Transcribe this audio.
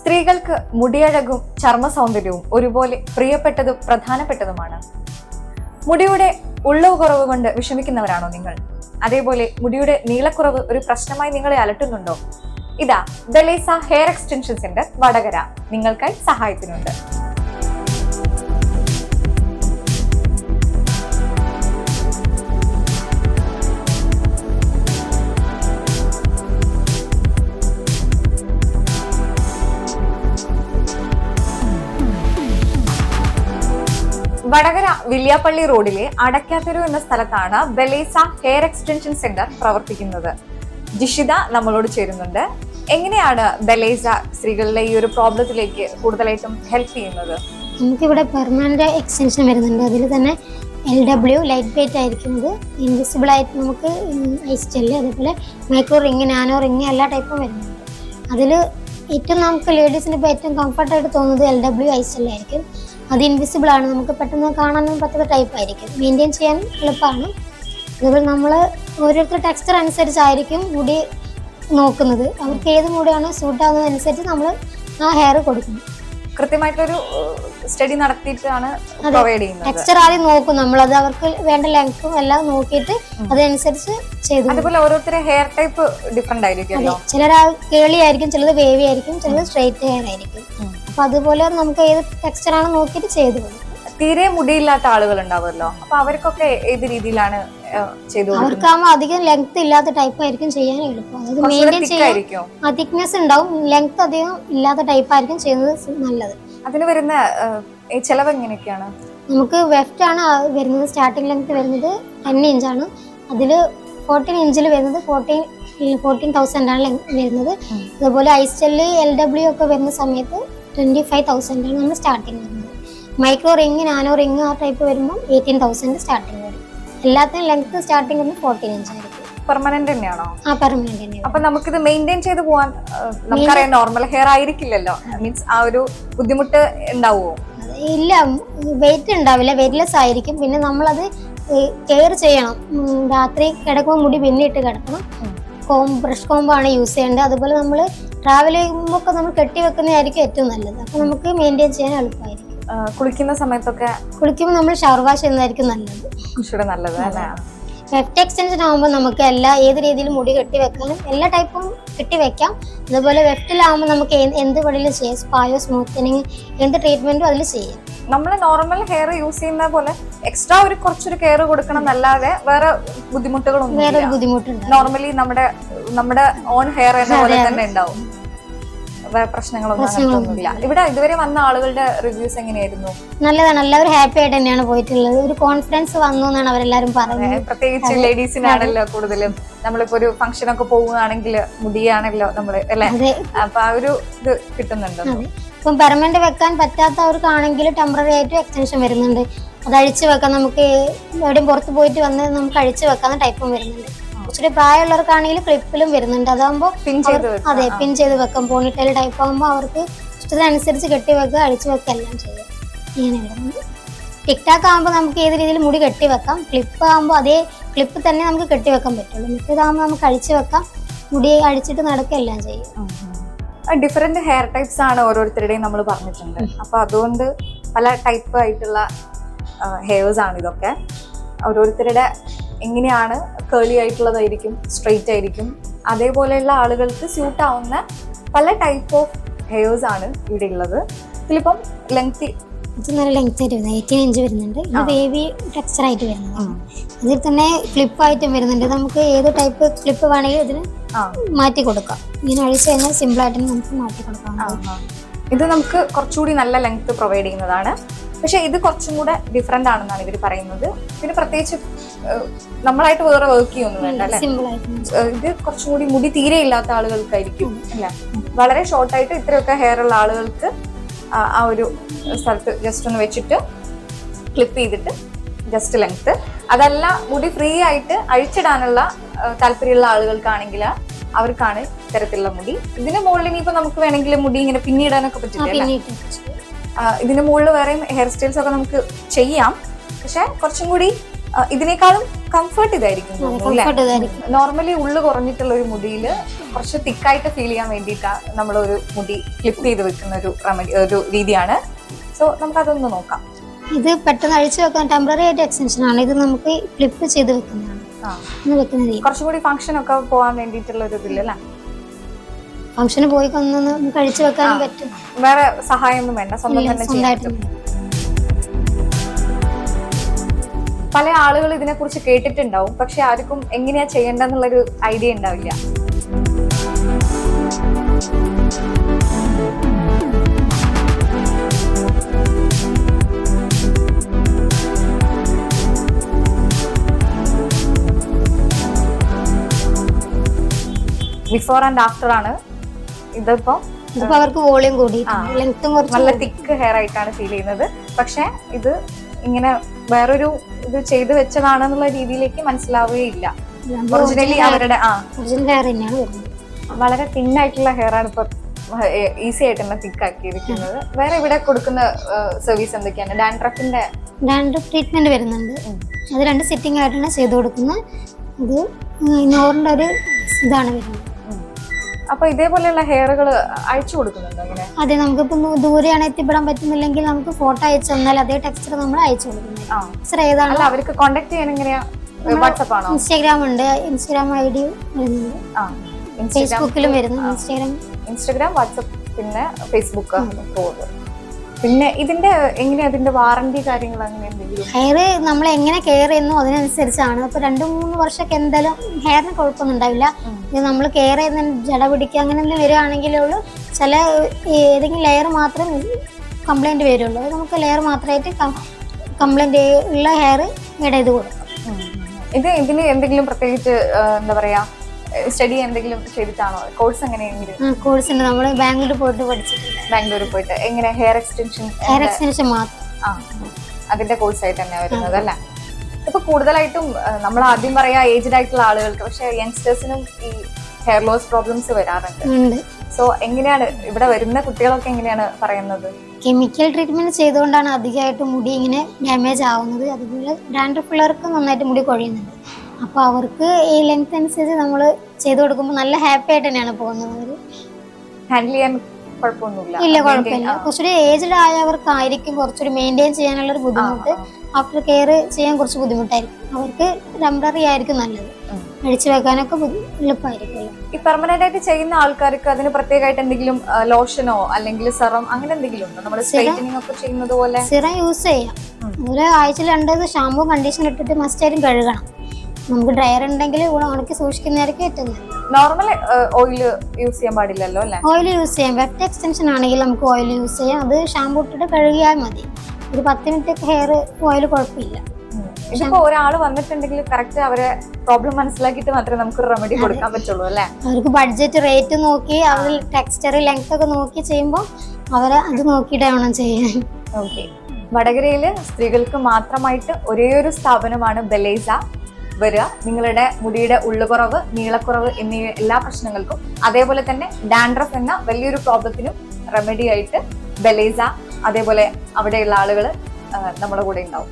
സ്ത്രീകൾക്ക് മുടിയഴകും ചർമ്മ സൗന്ദര്യവും ഒരുപോലെ പ്രിയപ്പെട്ടതും പ്രധാനപ്പെട്ടതുമാണ്. മുടിയുടെ ഉള്ളവ് കുറവ് കൊണ്ട് വിഷമിക്കുന്നവരാണോ നിങ്ങൾ? അതേപോലെ മുടിയുടെ നീളക്കുറവ് ഒരു പ്രശ്നമായി നിങ്ങളെ അലട്ടുന്നുണ്ടോ? ഇതാ ദലേസ ഹെയർ എക്സ്റ്റൻഷൻസിന്റെ വടകര. നിങ്ങൾക്കായി സഹായത്തിനുണ്ട്. വടകര വില്യാപ്പള്ളി റോഡിലെ അടക്കാത്തെരു എന്ന സ്ഥലത്താണ് ബലേസ ഹെയർ എക്സ്റ്റൻഷൻ സെന്റർ പ്രവർത്തിക്കുന്നത്. ജിഷിത നമ്മളോട് ചേരുന്നുണ്ട്. എങ്ങനെയാണ് ബലേസ സ്ത്രീകളുടെ ഈ ഒരു പ്രോബ്ലത്തിലേക്ക് കൂടുതലായിട്ടും ഹെൽപ്പ് ചെയ്യുന്നത്? നമുക്കിവിടെ പെർമനന്റ് എക്സ്റ്റൻഷൻ വരുന്നുണ്ട്. അതിൽ തന്നെ എൽ ഡബ്ല്യു ലൈറ്റ് വെയിറ്റ് ആയിരിക്കുന്നത് ഇൻവിസിബിൾ ആയിട്ട് നമുക്ക് ഐസ് ജെല്ല് അതേപോലെ മൈക്രോ റിങ് നാനോ റിങ് എല്ലാ ടൈപ്പും വരുന്നുണ്ട്. അതിൽ ഏറ്റവും നമുക്ക് ലേഡീസിന് ഇപ്പോൾ ഏറ്റവും കംഫർട്ടായിട്ട് തോന്നുന്നത് എൽ ഡബ്ല്യു ഐസ് ജെല്ലായിരിക്കും അത് ഇൻവിസിബിൾ ആണ്. നമുക്ക് പെട്ടെന്ന് കാണാനും പറ്റുന്ന ടൈപ്പ് ആയിരിക്കും. മെയിന്റെയിൻ ചെയ്യാൻ എളുപ്പമാണ്. അതുപോലെ നമ്മൾ ഓരോരുത്തർ ടെക്സ്ചർ അനുസരിച്ചായിരിക്കും മുടി നോക്കുന്നത്. അവർക്ക് ഏത് മുടിയാണ് സൂട്ട് ആവുന്നതനുസരിച്ച് നമ്മൾ ആ ഹെയർ കൊടുക്കുന്നു കൃത്യമായിട്ടൊരു സ്റ്റഡി നടത്തിയിട്ടാണ് പ്രൊവൈഡ് ചെയ്യുന്നത്. ടെക്സ്ചർ ആദ്യം നോക്കും നമ്മൾ അത് അവർക്ക് വേണ്ട ലെങ്ത്തും എല്ലാം നോക്കിയിട്ട് അതനുസരിച്ച് ചെയ്തു അതുപോലെ ഓരോരുത്തരുടെ ഹെയർ ടൈപ്പ് ഡിഫറെന്റ് ആയിരിക്കും ചിലർ കേളി ആയിരിക്കും ചിലത് വേവി ആയിരിക്കും ചിലത് സ്ട്രെയിറ്റ് ഹെയർ ആയിരിക്കും. അപ്പൊ അതുപോലെ നമുക്ക് ഏത് ടെക്സ്ചറാണ് നോക്കിയിട്ട് ചെയ്ത് കൊടുക്കും. തീരെ മുടിയില്ലാത്ത ആളുകൾ ഉണ്ടാവുമല്ലോ? അപ്പൊ അവർക്കൊക്കെ ഏത് രീതിയിലാണ് അവർക്കാവുമ്പോ ചെയ്തു അധികം ലെങ്ത് ഇല്ലാത്ത ടൈപ്പ് ആയിരിക്കും ചെയ്യാൻ എളുപ്പം. അതായത് കുറച്ചുകൂടെ മെയിന്റെയിൻ thick ചെയ്യാൻ തിക്നെസ് ഉണ്ടാവും. ലെങ്ത് അധികം ഇല്ലാത്ത ടൈപ്പ് ആയിരിക്കും ചെയ്യുന്നത് നല്ലത്. അതിന് വരുന്ന ചിലവ് എങ്ങനെയൊക്കെയാണ്? നമുക്ക് വെഫ്റ്റ് ആണ് വരുന്നത്. സ്റ്റാർട്ടിംഗ് ലെങ്ത് വരുന്നത് ടെൻ ഇഞ്ചാണ് അതിൽ ഫോർട്ടീൻ ഇഞ്ചിൽ വരുന്നത് ഫോർട്ടീൻ ഫോർട്ടീൻ തൗസൻഡ് ആണ് വരുന്നത്. അതുപോലെ ജെല്ല് എൽ ഡബ്ല്യു ഒക്കെ വരുന്ന സമയത്ത് ട്വന്റി ഫൈവ് തൗസൻഡാണ് നമ്മൾ സ്റ്റാർട്ടിങ് വരുന്നത്. മൈക്രോ റിങ് നാനോ റിങ് ആ ടൈപ്പ് വരുമ്പോൾ എയ്റ്റീൻ തൗസൻഡ് സ്റ്റാർട്ടിങ് വരും. എല്ലാത്തിനും ലെങ്ത് സ്റ്റാർട്ടിങ് വരുമ്പോൾ ഫോർട്ടീൻ ഇഞ്ച് ആയിരിക്കും. പെർമനന്റ് തന്നെയാണോ? ആ പെർമനന്റ് തന്നെയാണ്. അപ്പൊ നമുക്കിത് മെയിന്റെയിൻ ചെയ്ത് പോവാൻ ഏഹ്, നമുക്കറിയാം നോർമൽ ഹെയർ ആയിരിക്കില്ലല്ലോ. മീൻസ് ആ ഒരു ബുദ്ധിമുട്ട് ഉണ്ടാവുമോ ഇല്ല വെയിറ്റ് ഉണ്ടാവില്ല. വെയിറ്റ്ലെസ് ആയിരിക്കും. പിന്നെ നമ്മളത് കെയർ ചെയ്യണം. രാത്രി കിടക്കുമ്പോൾ മുടി പിന്നിട്ട് കിടക്കണം. ഉം. കോം ബ്രഷ് കോംബോ ആണ് യൂസ് ചെയ്യേണ്ടത്. അതുപോലെ നമ്മൾ ട്രാവൽ ചെയ്യുമ്പോൾ ഒക്കെ നമ്മൾ കെട്ടി വെക്കുന്നതായിരിക്കും ഏറ്റവും നല്ലത്. അപ്പോൾ നമുക്ക് മെയിന്റെയിൻ ചെയ്യാൻ എളുപ്പമായിരിക്കും. കുളിക്കുന്ന സമയത്തൊക്കെ കുളിക്കുമ്പോൾ നമ്മൾ ഷവർ വാഷ് ചെയ്യുന്നതായിരിക്കും നല്ലത്. കുറച്ചുകൂടെ നല്ലത് അല്ലേ? ലെഫ്റ്റ് എക്സ്റ്റൻഷൻ ആകുമ്പോൾ നമുക്ക് എല്ലാ ഏത് രീതിയിലും മുടി കെട്ടി വെക്കാനും എല്ലാ ടൈപ്പും കെട്ടി വെക്കാം. അതുപോലെ വെഫ്റ്റിലാകുമ്പോൾ നമുക്ക് എന്ത് പടിയിലും ചെയ്യാം. സ്പായോ സ്മൂത്തനിങ് എന്ത് ട്രീറ്റ്മെന്റും അതിൽ ചെയ്യാം. നമ്മൾ നോർമൽ ഹെയർ യൂസ് ചെയ്യുന്ന പോലെ എക്സ്ട്രാ ഒരു കുറച്ചൊരു കെയർ കൊടുക്കണം എന്നല്ലാതെ വേറെ ബുദ്ധിമുട്ടുകളൊന്നും വേറെ ബുദ്ധിമുട്ടുണ്ട് നോർമലി നമ്മുടെ നമ്മുടെ ഓൺ ഹെയർ എന്ന പോലെ. തന്നെ ഉണ്ടാവും. വേറെ പ്രശ്നങ്ങളൊന്നും അങ്ങനത്തൊന്നുമില്ല ഇവിടെ ഇതുവരെ വന്ന ആളുകളുടെ റിവ്യൂസ് എങ്ങനെയായിരുന്നു? നല്ലതാണ്. എല്ലാവരും ഹാപ്പി ആയിട്ട് തന്നെയാണ് പോയിട്ടുള്ളത്. ഒരു കോൺഫിഡൻസ് വന്നു എന്നാണ് അവരെല്ലാരും പറയുന്നത്. പ്രത്യേകിച്ച് ലേഡീസിനാണല്ലോ കൂടുതലും. നമ്മളിപ്പോ ഒരു ഫംഗ്ഷൻ ഒക്കെ പോകുകയാണെങ്കിൽ മുടിയാണല്ലോ നമ്മൾ അല്ലെ? അപ്പൊ ആ ഒരു ഇത് കിട്ടുന്നുണ്ട് ഇപ്പം പെർമനന്റ് വെക്കാൻ പറ്റാത്തവർക്കാണെങ്കിൽ ടെമ്പററി ആയിട്ട് എക്സ്റ്റൻഷൻ വരുന്നുണ്ട്. അത് അഴിച്ചു വെക്കാൻ നമുക്ക് എവിടെയും പുറത്ത് പോയിട്ട് വന്ന് നമുക്ക് അഴിച്ചു വെക്കാവുന്ന ടൈപ്പും വരുന്നുണ്ട്. കുറച്ചുകൂടി പ്രായമുള്ളവർക്കാണെങ്കിൽ ക്ലിപ്പിലും വരുന്നുണ്ട്. അതാകുമ്പോൾ പിൻ ചെയ്ത്. അതെ പിൻ ചെയ്ത് വെക്കാം. പോണിറ്റൈൽ ടൈപ്പ് ആകുമ്പോൾ അവർക്ക് ഇഷ്ടത്തിനനുസരിച്ച് കെട്ടി വെക്കുക അഴിച്ചു വെക്കുക എല്ലാം ചെയ്യാം. ഇങ്ങനെ വരുന്നത് ടിക്ടാക്ക് ആകുമ്പോൾ നമുക്ക് ഏത് രീതിയിൽ മുടി കെട്ടി വെക്കാം? ക്ലിപ്പ് ആകുമ്പോൾ അതേ ക്ലിപ്പ് തന്നെ നമുക്ക് കെട്ടി വെക്കാൻ പറ്റുള്ളൂ. മറ്റേതാകുമ്പോൾ നമുക്ക് അഴിച്ചു വെക്കാം. മുടി അഴിച്ചിട്ട് നടക്കുക എല്ലാം ചെയ്യും. ഡിഫറെന്റ് ഹെയർ ടൈപ്സ് ആണ് ഓരോരുത്തരുടെയും നമ്മൾ പറഞ്ഞിട്ടുണ്ട്. അപ്പൊ അതുകൊണ്ട് പല ടൈപ്പ് ആയിട്ടുള്ള ഹെയർസ് ആണ് ഇതൊക്കെ. ഓരോരുത്തരുടെ എങ്ങനെയാണ് കേളി ആയിട്ടുള്ളതായിരിക്കും സ്ട്രെയിറ്റ് ആയിരിക്കും. അതേപോലെയുള്ള ആളുകൾക്ക് സ്യൂട്ട് ആവുന്ന പല ടൈപ്പ് ഓഫ് ഹെയർസ് ആണ് ഇവിടെ ഉള്ളത്. ഇതിലിപ്പം ലെങ്തി ഇത് നല്ല ലെങ്ത് ആയിട്ട് വരുന്നത്. എയ്റ്റീൻ ഇഞ്ച് വരുന്നുണ്ട്. ഇത് വേവി ടെക്സ്ചർ ആയിട്ട് വരുന്നുണ്ട് ഇതിൽ തന്നെ ഫ്ലിപ്പ് ആയിട്ടും വരുന്നുണ്ട്. നമുക്ക് ഏത് ടൈപ്പ് ഫ്ലിപ്പ് വേണമെങ്കിലും ഇതിന് മാറ്റി കൊടുക്കാം. ഇങ്ങനെ അഴിച്ചു കഴിഞ്ഞാൽ സിമ്പിൾ ആയിട്ട് നമുക്ക് മാറ്റി കൊടുക്കാം. ഇത് നമുക്ക് കുറച്ചുകൂടി നല്ല ലെങ്ത് പ്രൊവൈഡ് ചെയ്യുന്നതാണ്. പക്ഷെ ഇത് കുറച്ചും കൂടെ ഡിഫറെന്റ് ആണെന്നാണ് ഇവർ പറയുന്നത്. പിന്നെ പ്രത്യേകിച്ച് നമ്മളായിട്ട് വേറെ വർക്ക് ചെയ്യൊന്നും വേണ്ട അല്ലെ? ഇത് കുറച്ചും കൂടി മുടി തീരെ ഇല്ലാത്ത ആളുകൾക്കായിരിക്കും അല്ല? വളരെ ഷോർട്ട് ആയിട്ട് ഇത്രയൊക്കെ ഹെയർ ഉള്ള ആളുകൾക്ക് ആ ഒരു സ്ഥലത്ത് ജസ്റ്റ് ഒന്ന് വെച്ചിട്ട് ക്ലിപ്പ് ചെയ്തിട്ട് ജസ്റ്റ് ലെങ്ത് അതല്ല മുടി ഫ്രീ ആയിട്ട് അഴിച്ചിടാനുള്ള താല്പര്യമുള്ള ആളുകൾക്കാണെങ്കിൽ അവർക്കാണ് ഇത്തരത്തിലുള്ള മുടി. ഇതിന് മുകളിൽ ഇനിയിപ്പോ നമുക്ക് വേണമെങ്കിൽ മുടി ഇങ്ങനെ പിന്നിടാനൊക്കെ പറ്റില്ല ഇതിന്റെ മുകളിൽ വേറെയും ഹെയർ സ്റ്റൈൽസ് ഒക്കെ നമുക്ക് ചെയ്യാം. പക്ഷെ കുറച്ചും കൂടി ഇതിനേക്കാളും കംഫർട്ട് ഇതായിരിക്കും കംഫർട്ട് ഇതായിരിക്കും. നോർമലി ഉള്ളു കുറഞ്ഞിട്ടുള്ള ഒരു മുടിയിൽ കുറച്ച് തിക്കായിട്ട് ഫീൽ ചെയ്യാൻ വേണ്ടിയിട്ടാണ് നമ്മൾ ഒരു മുടി ക്ലിപ്പ് ചെയ്ത് വെക്കുന്ന ഒരു റെമഡി ഒരു രീതിയാണ്. സോ നമുക്കതൊന്ന് നോക്കാം. ഇത് പെട്ടെന്ന് അഴിച്ചു വെക്കാൻ ടെമ്പററി ആയിട്ട് എക്സ്റ്റൻഷൻ ആണ്. ഇത് നമുക്ക് ഫ്ലിപ്പ് ചെയ്ത് വെക്കുന്നതാണ്. വെക്കുന്ന രീതി. കുറച്ചും കൂടി ഫംഗ്ഷൻ ഒക്കെ പോകാൻ വേണ്ടിയിട്ടുള്ള ഒരു ഇതില്ലല്ലേ ഫംഗ്ഷന് പോയി കൊന്നൊന്ന് നമുക്ക് അഴിച്ചു വെക്കാനും പറ്റും. വേറെ സഹായമൊന്നും വേണ്ട സ്വന്തമായിട്ട് പല ആളുകൾ ഇതിനെ കുറിച്ച് കേട്ടിട്ടുണ്ടാവും പക്ഷെ ആർക്കും എങ്ങനെയാ ചെയ്യേണ്ടെന്നുള്ളൊരു ഐഡിയ ഉണ്ടാവില്ല. ബിഫോർ ആൻഡ് ആഫ്റ്റർ ആണ്. ഇതിപ്പോ ഇതിപ്പോ അവർക്ക് വോളിയം കൂടി. ലെങ്ത്തും കുറച്ച് നല്ല തിക്ക് ഹെയർ ആയിട്ടാണ് ഫീൽ ചെയ്യുന്നത്. പക്ഷെ ഇത് ഇങ്ങനെ വേറൊരു ഇത് ചെയ്തു വെച്ചതാണെന്നുള്ള രീതിയിലേക്ക് മനസ്സിലാവുകയില്ല. ഒറിജിനലി അവരുടെ ആ. ഒറിജിനൽ ഹെയർ തന്നെയാണ് വരുന്നത്. വളരെ തിന്നായിട്ടുള്ള ഹെയർ ആണ് ഇപ്പൊ ഈസി ആയിട്ട് തന്നെ തിക്ക് ആക്കിയിരിക്കുന്നത്. വേറെ ഇവിടെ കൊടുക്കുന്ന സർവീസ് എന്തൊക്കെയാണ്? ഡാൻഡ്രഫിന്റെ ഡാൻഡ്രഫ് ട്രീറ്റ്മെന്റ് വരുന്നുണ്ട്. അത് രണ്ട് സെറ്റിംഗ് ആയിട്ടാണ് ചെയ്തു കൊടുക്കുന്നത്. ഇത് നോറിന്റെ ഒരു ഇതാണ് വരുന്നത്. അപ്പൊ ഇതേപോലെയുള്ള ഹെയറുകൾ അയച്ചു കൊടുക്കുന്നുണ്ടോ ഇങ്ങനെ? അതെ നമുക്കിപ്പം ദൂരെയാണ് എത്തിപ്പെടാൻ പറ്റുന്നില്ലെങ്കിൽ നമുക്ക് ഫോട്ടോ അയച്ചു തന്നാൽ അതേ ടെക്സ്ചർ നമ്മൾ അയച്ചു കൊടുക്കുന്നത് ഏതാണ്? അവർക്ക് കോണ്ടാക്ട് ചെയ്യാൻ എങ്ങനെയാ? വാട്സപ്പ് ആണോ? ഇൻസ്റ്റാഗ്രാം ഉണ്ട്. ഇൻസ്റ്റാഗ്രാം ഐ ഡി ഫേസ്ബുക്കിലും വരുന്നു ഇൻസ്റ്റാഗ്രാം ഇൻസ്റ്റാഗ്രാം വാട്സപ്പ് പിന്നെ ഫേസ്ബുക്ക് പോകുന്നത് പിന്നെ ഇതിന്റെ എങ്ങനെയാ അതിന്റെ വാറണ്ടി കാര്യങ്ങൾ അങ്ങനെ എന്തെങ്കിലും? ഹെയർ നമ്മൾ എങ്ങനെ കെയർ ചെയ്യുന്നു അതിനനുസരിച്ചാണ്. ഇപ്പൊ രണ്ടു മൂന്ന് വർഷമൊക്കെ എന്തായാലും ഹെയറിന് കുഴപ്പമൊന്നും ഉണ്ടാവില്ല. ഇത് നമ്മൾ കെയർ ചെയ്യുന്ന ജട പിടിക്കുക അങ്ങനെ എന്തെങ്കിലും വരികയാണെങ്കിലേ ഉള്ളൂ. ചില ഏതെങ്കിലും ലെയർ മാത്രം കംപ്ലൈന്റ് വരുള്ളൂ. അത് നമുക്ക് ലെയർ മാത്രമായിട്ട് കംപ്ലൈന്റ് ഉള്ള ഹെയർ ഇട ചെയ്ത് കൊടുക്കും. ഇത് ഇതിന് എന്തെങ്കിലും പ്രത്യേകിച്ച് എന്താ പറയാ സ്റ്റഡി എന്തെങ്കിലും ചെയ്തിട്ടാണോ? കോഴ്സ് എങ്ങനെയെങ്കിലും? കോഴ്സ് ഉണ്ട് നമ്മൾ ബാംഗ്ലൂർ പോയിട്ട് പഠിച്ചിട്ടുണ്ട്. ബാംഗ്ലൂരിൽ പോയിട്ട്. എങ്ങനെ? ഹെയർ എക്സ്റ്റൻഷൻ ഹെയർ എക്സ്റ്റൻഷൻ മാത്രം. ആ അതിന്റെ കോഴ്സ് ആയിട്ട് തന്നെ വരുന്നത് അല്ലേ? ഇപ്പൊ കൂടുതലായിട്ടും നമ്മൾ ആദ്യം പറയാ ഏജ്ഡ് ആയിട്ടുള്ള ആളുകൾക്ക് പക്ഷെ യങ്സ്റ്റേഴ്സിനും ഈ ഹെയർ ലോസ് പ്രോബ്ലംസ് വരാറുണ്ട്. സോ എങ്ങനെയാണ് ഇവിടെ വരുന്ന കുട്ടികളൊക്കെ എങ്ങനെയാണ് പറയുന്നത്? കെമിക്കൽ ട്രീറ്റ്മെന്റ് ചെയ്തുകൊണ്ടാണ് അധികമായിട്ട് മുടി ഇങ്ങനെ ഡാമേജ് ആവുന്നത്. അതുപോലെ ഡാൻഡ്രഫ് ഉള്ളവർക്ക് നന്നായിട്ട് മുടി കൊഴിയുന്നുണ്ട്. അപ്പോൾ അവർക്ക് ഈ ലെങ്ത് അനുസരിച്ച് നമ്മൾ ചെയ്തു കൊടുക്കുമ്പോൾ നല്ല ഹാപ്പി ആയിട്ട് തന്നെയാണ് പോകുന്നത് അവർ ഹാൻഡിൽ ചെയ്യാൻ കുഴപ്പമൊന്നുമില്ല. ഇല്ല കുഴപ്പമില്ല. കുറച്ചുകൂടി ഏജ്ഡ് ആയവർക്കായിരിക്കും കുറച്ചുകൂടി മെയിന്റെയിൻ ചെയ്യാനുള്ള ഒരു ബുദ്ധിമുട്ട്. ആഫ്റ്റർ കെയർ ചെയ്യാൻ കുറച്ച് ബുദ്ധിമുട്ടായിരിക്കും. അവർക്ക് ടെമ്പററി ആയിരിക്കും നല്ലത്. അടിച്ചു അഴിച്ചു വെക്കാനൊക്കെ എളുപ്പമായിരിക്കും ഈ പെർമനന്റ് ആയിട്ട് ചെയ്യുന്ന ആൾക്കാർക്ക് അതിന് പ്രത്യേകമായിട്ട് എന്തെങ്കിലും ലോഷനോ അല്ലെങ്കിൽ സെറം അങ്ങനെ എന്തെങ്കിലും ഉണ്ടോ? നമ്മുടെ സ്ട്രൈറ്റനിങ് ഒക്കെ ചെയ്യുന്നത് പോലെ? സിറം യൂസ് ചെയ്യാം. ഒരു ആഴ്ച രണ്ടത് ഷാമ്പൂ കണ്ടീഷണർ ഇട്ടിട്ട് മസ്റ്റായിട്ടും കഴുകണം. നമുക്ക് ഡ്രയർ ഉണ്ടെങ്കിൽ ഉണക്കി സൂക്ഷിക്കുന്നതായിരിക്കും ഏറ്റവും നോർമൽ ഓയിൽ യൂസ് ചെയ്യാൻ പാടില്ലല്ലോ അല്ലേ? ഓയിൽ യൂസ് ചെയ്യാം. വെറ്റ് എക്സ്റ്റൻഷൻ ആണെങ്കിൽ നമുക്ക് ഓയിൽ യൂസ് ചെയ്യാം. അത് ഷാമ്പൂ ഇട്ടിട്ട് കഴുകിയാൽ മതി. ഒരു പത്ത് മിനിറ്റ് ഹെയർ ഓയിൽ കുഴപ്പമില്ല. ഒരാൾ വന്നിട്ടുണ്ടെങ്കിൽ കറക്റ്റ് അവരെ പ്രോബ്ലം മനസ്സിലാക്കിയിട്ട് മാത്രമേ നമുക്ക് റെമഡി കൊടുക്കാൻ പറ്റുള്ളൂ അല്ലേ? അവർക്ക് ബഡ്ജറ്റ് റേറ്റ് നോക്കി അവർ ടെക്സ്ചർ ലെങ്ത് ഒക്കെ നോക്കി ചെയ്യുമ്പോൾ അവരെ അത് നോക്കിയിട്ട് വേണം ചെയ്യാൻ. ഓക്കെ വടകരയിൽ സ്ത്രീകൾക്ക് മാത്രമായിട്ട് ഒരേ ഒരു സ്ഥാപനമാണ് ബെലേസ. വരിക. നിങ്ങളുടെ മുടിയുടെ ഉള്ളുകുറവ് നീളക്കുറവ് എന്നീ എല്ലാ പ്രശ്നങ്ങൾക്കും അതേപോലെ തന്നെ ഡാൻഡ്രഫ് എന്ന വലിയൊരു പ്രോബ്ലത്തിനും റെമഡി ആയിട്ട് ബലേസ അതേപോലെ അവിടെയുള്ള ആളുകൾ നമ്മുടെ കൂടെ ഉണ്ടാവും.